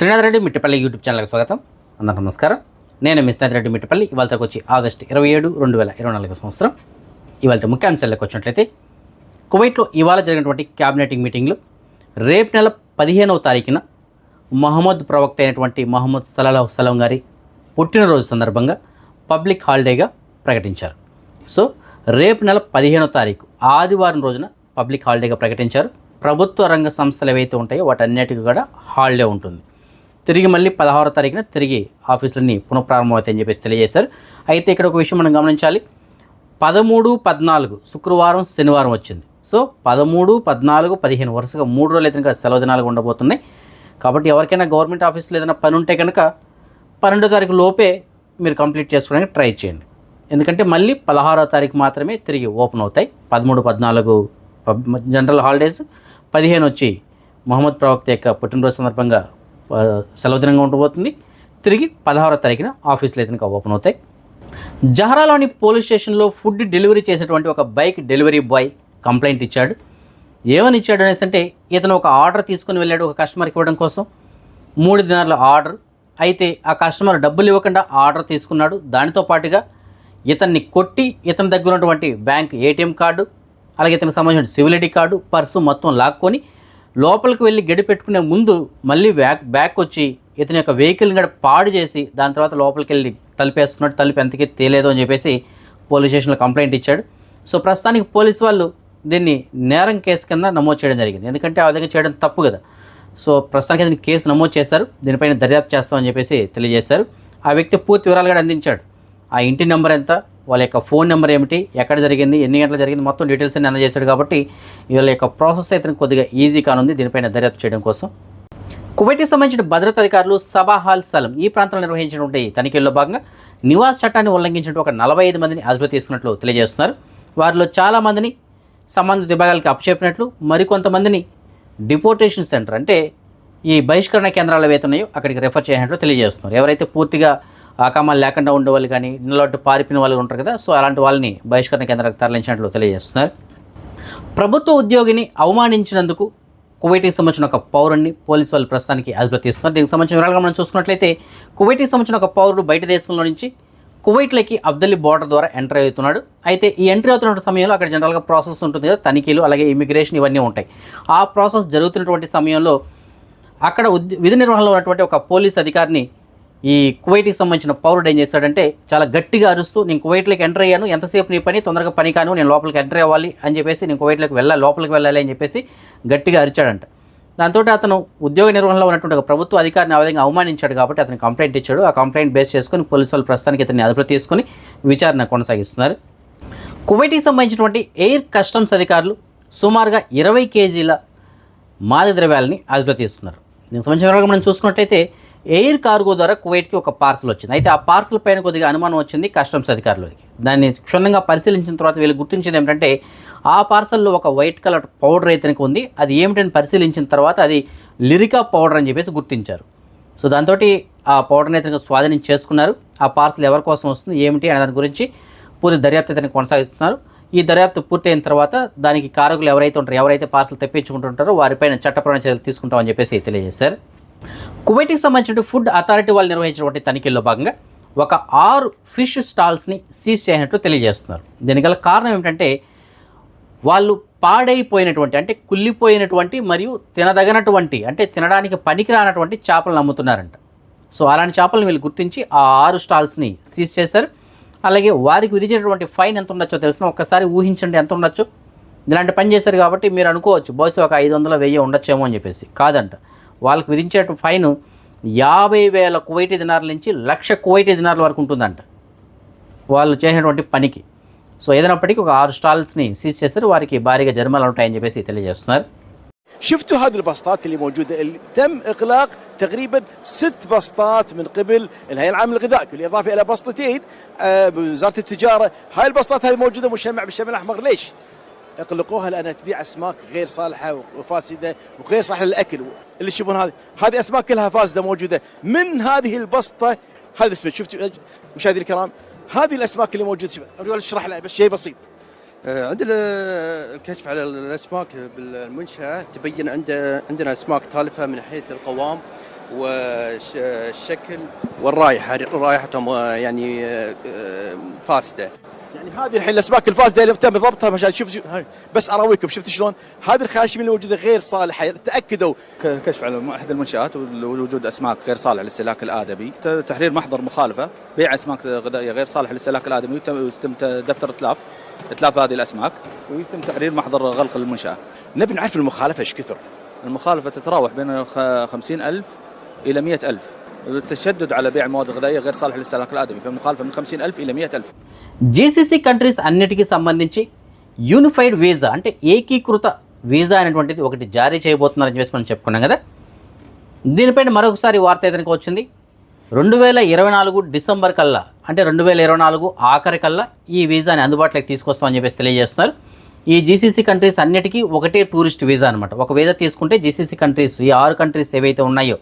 Srinath Reddy Mittapalli YouTube ఛానల్కి స్వాగతం. అందరికీ నమస్కారం. నేను మీ శ్రీనాథ్ రెడ్డి మిట్టపల్లి. ఇవాళకి వచ్చి ఆగస్టు ఇరవై ఏడు రెండు వేల ఇరవై నాలుగు సంవత్సరం. ఇవాళ ముఖ్యాంశాలకు వచ్చినట్లయితే కువైట్లో ఇవాళ జరిగినటువంటి క్యాబినెటింగ్ మీటింగ్లు రేపు నెల పదిహేనవ తారీఖున మహమ్మద్ ప్రవక్త అయినటువంటి మహమ్మద్ సలహా సలం గారి పుట్టినరోజు సందర్భంగా పబ్లిక్ హాలిడేగా ప్రకటించారు. సో రేపు నెల పదిహేనో తారీఖు ఆదివారం రోజున పబ్లిక్ హాలిడేగా ప్రకటించారు. ప్రభుత్వ రంగ సంస్థలు ఏవైతే ఉంటాయో వాటన్నిటికీ కూడా హాలిడే ఉంటుంది. తిరిగి మళ్ళీ పదహారో తారీఖున తిరిగి ఆఫీసులన్నీ పునఃప్రారంభమవుతాయని చెప్పేసి తెలియజేశారు. అయితే ఇక్కడ ఒక విషయం మనం గమనించాలి. పదమూడు పద్నాలుగు శుక్రవారం శనివారం వచ్చింది. సో పదమూడు పద్నాలుగు పదిహేను వరుసగా మూడు రోజులు అయితే ఇంకా సెలవు దినాలుగా ఉండబోతున్నాయి. కాబట్టి ఎవరికైనా గవర్నమెంట్ ఆఫీసులో ఏదైనా పని ఉంటే కనుక పన్నెండో తారీఖు లోపే మీరు కంప్లీట్ చేసుకోవడానికి ట్రై చేయండి. ఎందుకంటే మళ్ళీ పదహారో తారీఖు మాత్రమే తిరిగి ఓపెన్ అవుతాయి. పదమూడు పద్నాలుగు జనరల్ హాలిడేస్. పదిహేను వచ్చి మహమ్మద్ ప్రవక్త యొక్క పుట్టినరోజు సందర్భంగా సెలవు దినంగా ఉండబోతుంది. తిరిగి పదహారో తారీఖున ఆఫీసులు అయితే ఓపెన్ అవుతాయి. జహరాలోని పోలీస్ స్టేషన్లో ఫుడ్ డెలివరీ చేసేటువంటి ఒక బైక్ డెలివరీ బాయ్ కంప్లైంట్ ఇచ్చాడు. ఏమని ఇచ్చాడు అనేసి అంటే ఇతను ఒక ఆర్డర్ తీసుకుని వెళ్ళాడు ఒక కస్టమర్కి ఇవ్వడం కోసం. మూడు దినాల ఆర్డర్. అయితే ఆ కస్టమర్ డబ్బులు ఇవ్వకుండా ఆర్డర్ తీసుకున్నాడు. దానితో పాటుగా ఇతన్ని కొట్టి ఇతని దగ్గర ఉన్నటువంటి బ్యాంక్ ఏటీఎం కార్డు అలాగే ఇతనికి సంబంధించిన సివిల్ ఐడి కార్డు పర్సు మొత్తం లాక్కొని లోపలికి వెళ్ళి గడి పెట్టుకునే ముందు మళ్ళీ బ్యాక్ బ్యాక్ వచ్చి ఇతని యొక్క వెహికల్ని కూడా పాడు చేసి దాని తర్వాత లోపలికి వెళ్ళి తలిపేసుకున్నాడు. తలుపు ఎంతకీ తేలేదు అని చెప్పేసి పోలీస్ స్టేషన్లో కంప్లైంట్ ఇచ్చాడు. సో ప్రస్తుతానికి పోలీసు వాళ్ళు దీన్ని నేరం కేసు కింద నమోదు చేయడం జరిగింది. ఎందుకంటే ఆ విధంగా చేయడం తప్పు కదా. సో ప్రస్తుతానికి దీన్ని కేసు నమోదు చేశారు. దీనిపైన దర్యాప్తు చేస్తామని చెప్పేసి తెలియజేశారు. ఆ వ్యక్తి పూర్తి వివరాలు కూడా అందించాడు. ఆ ఇంటి నెంబర్ ఎంత? వాళ్ళ యొక్క ఫోన్ నెంబర్ ఏమిటి ఎక్కడ జరిగింది ఎన్ని గంటలు జరిగింది మొత్తం డీటెయిల్స్ అన్ని అందజేశాడు కాబట్టి వీళ్ళ యొక్క ప్రాసెస్ అయితే కొద్దిగా ఈజీ కానుంది. దీనిపైన దర్యాప్తు చేయడం కోసం కువైట్కి సంబంధించిన భద్రతా అధికారులు సబాహాల్ సలం ఈ ప్రాంతంలో నిర్వహించినటువంటి తనిఖీల్లో భాగంగా నివాస్ చట్టాన్ని ఉల్లంఘించినట్టు ఒక నలభై ఐదు మందిని అదుపు తీసుకున్నట్లు తెలియజేస్తున్నారు. వారిలో చాలా మందిని సంబంధిత విభాగాలకి అప్పచెప్పినట్లు మరికొంతమందిని డిపోర్టేషన్ సెంటర్ అంటే ఈ బహిష్కరణ కేంద్రాలు ఏవైతే ఉన్నాయో అక్కడికి రెఫర్ చేసినట్లు తెలియజేస్తున్నారు. ఎవరైతే పూర్తిగా ఆకామాలు లేకుండా ఉండే వాళ్ళు కానీ ఇళ్ళట్టు పారిపోయిన వాళ్ళు ఉంటారు కదా సో అలాంటి వాళ్ళని బహిష్కరణ కేంద్రాలకు తరలించినట్లు తెలియజేస్తున్నారు. ప్రభుత్వ ఉద్యోగిని అవమానించినందుకు కువైటీకి సంబంధించిన ఒక పౌరుణ్ణి పోలీసు వాళ్ళు ప్రస్తుతానికి అదుపులో తీస్తున్నారు. దీనికి సంబంధించిన వివరాలుగా మనం చూసుకున్నట్లయితే కువైటీకి సంబంధించిన ఒక పౌరుడు బయట దేశంలో నుంచి కువైట్లోకి అబ్దల్లీ బోర్డర్ ద్వారా ఎంటర్ అవుతున్నాడు. అయితే ఈ ఎంట్రీ అవుతున్న సమయంలో అక్కడ జనరల్గా ప్రాసెస్ ఉంటుంది కదా తనిఖీలు అలాగే ఇమిగ్రేషన్ ఇవన్నీ ఉంటాయి. ఆ ప్రాసెస్ జరుగుతున్నటువంటి సమయంలో అక్కడ ఉద్ విధి నిర్వహణలో ఉన్నటువంటి ఒక పోలీస్ అధికారిని ఈ కువైట్కి సంబంధించిన పౌరుడు ఏం చేశాడంటే చాలా గట్టిగా అరుస్తూ నేను కువైట్లోకి ఎంటర్ అయ్యాను ఎంతసేపు నీ పని? తొందరగా పని కాను నేను లోపలికి ఎంటర్ అవ్వాలి అని చెప్పేసి నేను కువైట్లోకి వెళ్ళాలి లోపలికి వెళ్ళాలి అని చెప్పేసి గట్టిగా అరిచాడంట. దాంతో అతను ఉద్యోగ నిర్వహణలో ఉన్నటువంటి ఒక ప్రభుత్వ అధికారిని ఆ విధంగా అవమానించాడు కాబట్టి అతను కంప్లైంట్ ఇచ్చాడు. ఆ కంప్లైంట్ బేస్ చేసుకొని పోలీసు వాళ్ళు ప్రస్తుతానికి ఇతన్ని అదుపులో తీసుకొని విచారణ కొనసాగిస్తున్నారు. కువైట్కి సంబంధించినటువంటి ఎయిర్ కస్టమ్స్ అధికారులు సుమారుగా ఇరవై కేజీల మాదక ద్రవ్యాలని అదుపులో తీసుకున్నారు. దీనికి సంబంధించిన మనం చూసుకున్నట్టయితే ఎయిర్ కార్గో ద్వారా కువైట్కి ఒక పార్సల్ వచ్చింది. అయితే ఆ పార్సల్ పైన కొద్దిగా అనుమానం వచ్చింది కస్టమ్స్ అధికారులకి. దాన్ని క్షుణ్ణంగా పరిశీలించిన తర్వాత వీళ్ళు గుర్తించింది ఏమిటంటే ఆ పార్సల్లో ఒక వైట్ కలర్ పౌడర్ అయితే ఉంది. అది ఏమిటని పరిశీలించిన తర్వాత అది లిరికా పౌడర్ అని చెప్పేసి గుర్తించారు. సో దాంతో ఆ పౌడర్ని అయితే స్వాధీనం చేసుకున్నారు. ఆ పార్సల్ ఎవరి కోసం వస్తుంది ఏమిటి అనే దాని గురించి పూర్తి దర్యాప్తు అయితే కొనసాగిస్తున్నారు. ఈ దర్యాప్తు పూర్తయిన తర్వాత దానికి కారకులు ఎవరైతే ఉంటారో ఎవరైతే పార్సల్ తెప్పించుకుంటుంటారో వారిపైన చట్టపరమైన చర్యలు తీసుకుంటామని చెప్పేసి తెలియజేశారు. కువైట్కి సంబంధించిన ఫుడ్ అథారిటీ వాళ్ళు నిర్వహించినటువంటి తనిఖీల్లో భాగంగా ఒక ఆరు ఫిష్ స్టాల్స్ని సీజ్ చేసినట్లు తెలియజేస్తున్నారు. దీనికి గల కారణం ఏమిటంటే వాళ్ళు పాడైపోయినటువంటి అంటే కుళ్ళిపోయినటువంటి మరియు తినదగినటువంటి అంటే తినడానికి పనికిరానటువంటి చేపలను అమ్ముతున్నారంట. సో అలాంటి చేపలను వీళ్ళు గుర్తించి ఆ ఆరు స్టాల్స్ని సీజ్ చేశారు. అలాగే వారికి విధించేటువంటి ఫైన్ ఎంత ఉండొచ్చో తెలిసిన ఒక్కసారి ఊహించండి ఎంత ఉండొచ్చు. ఇలాంటి పని చేశారు కాబట్టి మీరు అనుకోవచ్చు బహుశా ఒక ఐదు వందల వెయ్యి ఉండొచ్చేమో అని చెప్పేసి. కాదంట. వాళ్ళకి విధించే ఫైన్ యాభై వేల కువైటీ దినార్ల నుంచి లక్ష కువైటీ దినార్ల వరకు ఉంటుందంట వాళ్ళు చేసినటువంటి పనికి సో ఏదైనప్పటికీ ఒక ఆరు స్టాల్స్ని సీజ్ చేశారు వారికి భారీగా జరిమానాలు ఉంటాయని చెప్పేసి తెలియజేస్తున్నారు شفتوا هذه البسطات اللي موجوده اللي تم اغلاق تقريبا ست بسطات من قبل الهيئه العامه للغذاء بالاضافه الى بسطتين آه، بوزاره التجاره هاي البسطات هذه موجوده مشمع بالشمال الاحمر ليش؟ اغلقوها لانها تبيع أسماك غير صالحة وفاسدة وغير صالحه للأكل. اللي تشوفون هذه هذه أسماك كلها فاسدة موجودة. من هذه البسطه هذا اسمه شفتوا مشاهدينا الكرام؟ هذه الأسماك اللي موجودة. أريد أشرح لها بس شيء بسيط. آه، عندنا الكشف على الأسماك بالمنشأة تبين عند عندنا أسماك تالفة من حيث القوام والشكل والرائحة رائحتهم يعني آه، آه، فاسدة. يعني هذه الحين الاسماك الفاسده اللي تم ضبطها مشان شوف بس أراويكم شفت شلون؟ هذه الخاشمين الموجوده غير صالحة تأكدوا. ك- كشف على أحد المنشآت ووجود أسماك غير صالحة للاستهلاك الآدمي، تحرير محضر مخالفة، بيع أسماك غذائية غير صالحة للاستهلاك الآدمي ويتم دفتر اتلاف إتلاف هذه الأسماك ويتم تحرير محضر غلق المنشأة. نبي نعرف المخالفة إيش كثر. المخالفة تتراوح بين خ- 50000 إلى 100000 التشدد على بيع المواد الغذائيه غير صالحه للاستهلاك الادمي، فالمخالفه من 50000 الى 100000. జీసీసీ కంట్రీస్ అన్నిటికీ సంబంధించి యూనిఫైడ్ వీసా అంటే ఏకీకృత వీసా అనేటువంటిది ఒకటి జారీ చేయబోతున్నారని చెప్పేసి మనం చెప్పుకున్నాం కదా దీనిపైన మరొకసారి వార్త ఏదైనా వచ్చింది రెండు వేల ఇరవై నాలుగు డిసెంబర్ కల్లా అంటే రెండు వేల ఇరవై నాలుగు ఆఖరి కల్లా ఈ వీసాని అందుబాటులోకి తీసుకొస్తామని చెప్పేసి తెలియజేస్తున్నారు ఈ జీసీసీ కంట్రీస్ అన్నిటికీ ఒకటే టూరిస్ట్ వీసా అనమాట ఒక వీసా తీసుకుంటే జీసీసీ కంట్రీస్ ఈ ఆరు కంట్రీస్ ఏవైతే ఉన్నాయో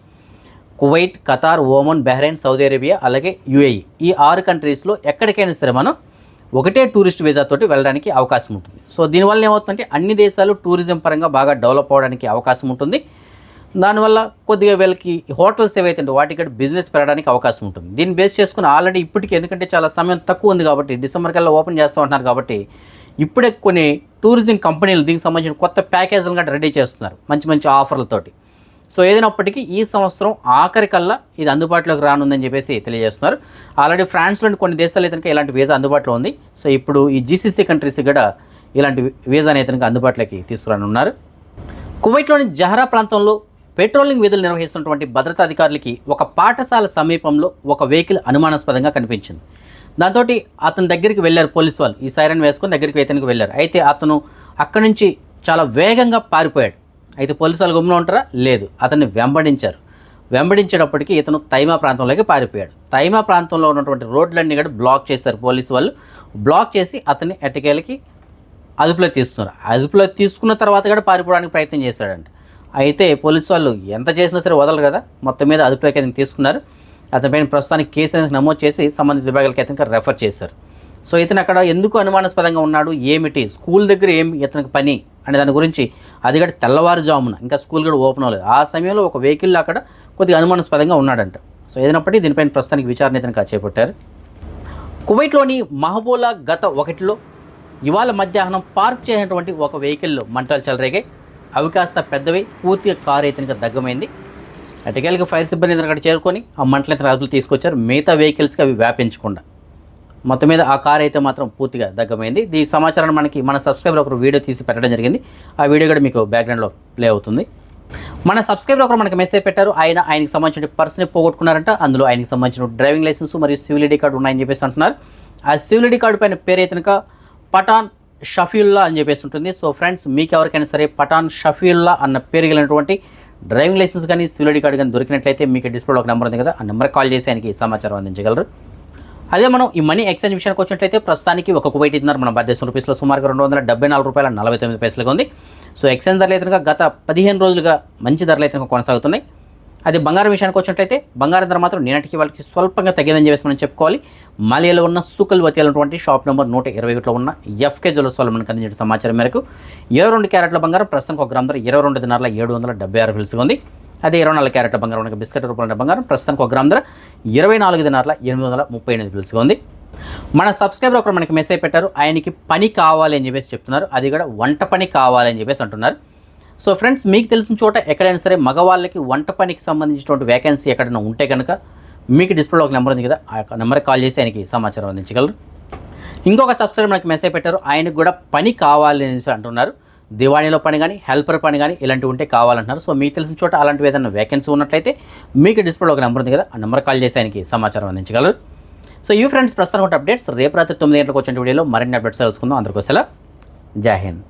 Kuwait Qatar Oman Bahrain Saudi Arabia అలాగే యుఏఈ. ఈ ఆరు కంట్రీస్లో ఎక్కడికైనా సరే మనం ఒకటే టూరిస్ట్ వీజాతోటి వెళ్ళడానికి అవకాశం ఉంటుంది. సో దీనివల్ల ఏమవుతుందంటే అన్ని దేశాలు టూరిజం పరంగా బాగా డెవలప్ అవ్వడానికి అవకాశం ఉంటుంది. దానివల్ల కొద్దిగా వీళ్ళకి హోటల్స్ ఏవైతే ఉంటాయో వాటికి బిజినెస్ పెరగడానికి అవకాశం ఉంటుంది. దీన్ని బేస్ చేసుకుని ఆల్రెడీ ఇప్పటికి ఎందుకంటే చాలా సమయం తక్కువ ఉంది కాబట్టి డిసెంబర్ కల్లా ఓపెన్ చేస్తూ ఉంటున్నారు కాబట్టి ఇప్పుడే కొన్ని టూరిజం కంపెనీలు దీనికి సంబంధించిన కొత్త ప్యాకేజీలు కూడా రెడీ చేస్తున్నారు. మంచి మంచి ఆఫర్లతోటి సో ఏదైనప్పటికీ ఈ సంవత్సరం ఆఖరికల్లా ఇది అందుబాటులోకి రానుందని చెప్పేసి తెలియజేస్తున్నారు. ఆల్రెడీ ఫ్రాన్స్లోని కొన్ని దేశాలు అయితే ఇలాంటి వీసా అందుబాటులో ఉంది. సో ఇప్పుడు ఈ జీసీసీ కంట్రీస్ కూడా ఇలాంటి వీసాని అయితే అందుబాటులోకి తీసుకురానున్నారు. కువైట్లోని జహరా ప్రాంతంలో పెట్రోలింగ్ విధులు నిర్వహిస్తున్నటువంటి భద్రతా అధికారులకి ఒక పాఠశాల సమీపంలో ఒక వెహికల్ అనుమానాస్పదంగా కనిపించింది. దాంతో అతని దగ్గరికి వెళ్ళారు పోలీసు వాళ్ళు. ఈ సైరన్ వేసుకొని దగ్గరికి ఇతనికి వెళ్ళారు. అయితే అతను అక్కడి నుంచి చాలా వేగంగా పారిపోయాడు. అయితే పోలీసు వాళ్ళు గుమ్మున ఉంటారా? లేదు. అతన్ని వెంబడించారు. వెంబడించేటప్పటికి ఇతను తైమా ప్రాంతంలోకి పారిపోయాడు. తైమా ప్రాంతంలో ఉన్నటువంటి రోడ్లన్నీ కూడా బ్లాక్ చేశారు పోలీసు వాళ్ళు. బ్లాక్ చేసి అతన్ని ఎటకేలకి అదుపులో తీసుకున్నారు. అదుపులో తీసుకున్న తర్వాత కూడా పారిపోవడానికి ప్రయత్నం చేశాడంట. అయితే పోలీసు వాళ్ళు ఎంత చేసినా సరే వదలరు కదా? మొత్తం మీద అదుపులోకి అతను తీసుకున్నారు. అతనిపైన ప్రస్తుతానికి కేసు అనేది నమోదు చేసి సంబంధిత విభాగాలకి అతనికి రెఫర్ చేశారు. సో ఇతను అక్కడ ఎందుకు అనుమానాస్పదంగా ఉన్నాడు? ఏమిటి? స్కూల్ దగ్గర ఏమి? ఇతనికి పని అనే దాని గురించి అది కూడా తెల్లవారుజామున ఇంకా స్కూల్ కూడా ఓపెన్ అవ్వలేదు. ఆ సమయంలో ఒక వెహికల్ అక్కడ కొద్దిగా అనుమానాస్పదంగా ఉన్నాడంట. సో ఏదైనప్పటికీ దీనిపైన ప్రస్తుతానికి విచారణ ఇతను చేపట్టారు. కువైట్లోని మహబూలా గత ఒకటిలో ఇవాళ మధ్యాహ్నం పార్క్ చేసినటువంటి ఒక వెహికల్లో మంటలు చెలరేగాయి. అవి కాస్త పెద్దవి పూర్తిగా కారు అయితే దగ్గమైంది. అటుకెళ్ళకి ఫైర్ సిబ్బంది అక్కడ చేరుకొని ఆ మంటలు ఇతను అదుపులు తీసుకొచ్చారు. మిగతా వెహికల్స్కి అవి వ్యాపించకుండా. మొత్తం మీద ఆ కార్ అయితే మాత్రం పూర్తిగా దగ్గమైంది ఈ సమాచారాన్ని మనకి మన సబ్స్క్రైబర్ ఒకరు వీడియో తీసి పెట్టడం జరిగింది. ఆ వీడియో కూడా మీకు బ్యాక్గ్రౌండ్లో ప్లే అవుతుంది. మన సబ్స్క్రైబర్ ఒకరు మనకి మెసేజ్ పెట్టారు. ఆయన ఆయనకి సంబంధించిన పర్సన్ పోగొట్టుకున్నారంట. అందులో ఆయనకి సంబంధించిన డ్రైవింగ్ లైసెన్స్ మరియు సివిల్ ఐడి కార్డు ఉన్నాయని చెప్పేసి అంటున్నారు. ఆ సివిల్ ఐడి కార్డు పైన పేరు అయితే పటాన్ పఠాన్ షఫీల్లా అని చెప్పేసి ఉంటుంది. సో ఫ్రెండ్స్ మీకు ఎవరికైనా సరే పఠాన్ షఫీల్లా అన్న పేరు కలిగినటువంటి డ్రైవింగ్ లైసెన్స్ కానీ సివిల్ ఐడి కార్డు కానీ దొరికినట్లయితే మీకు డిస్ప్లేలో ఒక నెంబర్ ఉంది కదా. ఆ నెంబర్ కాల్ చేసి ఆయనకి సమాచారం అందించగలరు. అదే మనం ఈ మనీ ఎక్స్చేంజ్ విషయానికి వచ్చినట్లయితే ప్రస్తుతానికి ఒక కువైట్ ఇద్దరు మన భారతదేశం రూపీస్లో సుమారుగా రెండు వందల డెబ్బై నాలుగు రూపాయల నలభై తొమ్మిది పైసలుగా ఉంది. సో ఎక్స్చేంజ్ ధరలు అయితే గత పదిహేను రోజులుగా మంచి ధరలు అయితే కొనసాగుతున్నాయి. అదే బంగారం విషయానికి వచ్చినట్లయితే బంగారం ధర మాత్రం నిన్నటికి వాళ్ళకి స్వల్పంగా తగ్గిందని చెప్పేసి మనం చెప్పుకోవాలి. మాలియాలో ఉన్న సుకుల్ వతీలటువంటి షాప్ నెంబర్ నూట ఇరవై ఒకటిలో ఉన్న ఎఫ్కే జ్యువెల్స్ వాళ్ళు మనకు అందించిన సమాచారం మేరకు ఇరవై రెండు క్యారెట్ల బంగారం ప్రస్తుతం ఒక గ్రామ ధర ఇరవై రెండు దినాల ఏడు వందల డెబ్బై ఆరు పిలుసుగా ఉంది. అదే ఇరవై నాలుగు క్యారెట్ల బంగారం ఉన్న బిస్కెట్ రూపంలో బంగారం. ప్రస్తుతానికి ఒక గ్రామ్ ధర ఇరవై నాలుగు దినాల ఎనిమిది వందల ముప్పై ఎనిమిది పిలుసుగా ఉంది. మన సబ్స్క్రైబర్ ఒకరు మనకి మెసేజ్ పెట్టారు ఆయనకి పని కావాలి అని చెప్పేసి చెప్తున్నారు. అది కూడా వంట పని కావాలి అని చెప్పేసి అంటున్నారు. సో ఫ్రెండ్స్ మీకు తెలిసిన చోట ఎక్కడైనా సరే మగవాళ్ళకి వంట పనికి సంబంధించినటువంటి వేకెన్సీ ఎక్కడైనా ఉంటే కనుక మీకు డిస్ప్లేలో ఒక నెంబర్ ఉంది కదా ఆ యొక్క నెంబర్కి కాల్ చేసి ఆయనకి సమాచారం అందించగలరు. ఇంకొక సబ్స్క్రైబర్ మనకి మెసేజ్ పెట్టారు ఆయనకు కూడా పని కావాలి అని చెప్పి అంటున్నారు. దివాణిలో పని కానీ హెల్పర్ పని కానీ ఇలాంటివి ఉంటే కావాలంటున్నారు. సో మీకు తెలిసిన చోట అలాంటివి ఏదైనా వేకెన్సీ ఉన్నట్లయితే మీకు డిస్ప్లేలో ఒక నెంబర్ ఉంది కదా ఆ నెంబర్ కాల్ చేసి ఆయనకి సమాచారం అందించగలరు. సో ఈ ఫ్రెండ్స్ ప్రస్తుతం అప్డేట్స్ రేపు రాత్రి తొమ్మిది గంటలకు వచ్చిన వీడియోలో మరిన్ని అప్డేట్స్ తెలుసుకుందాం. అందరికోసం జై హింద్.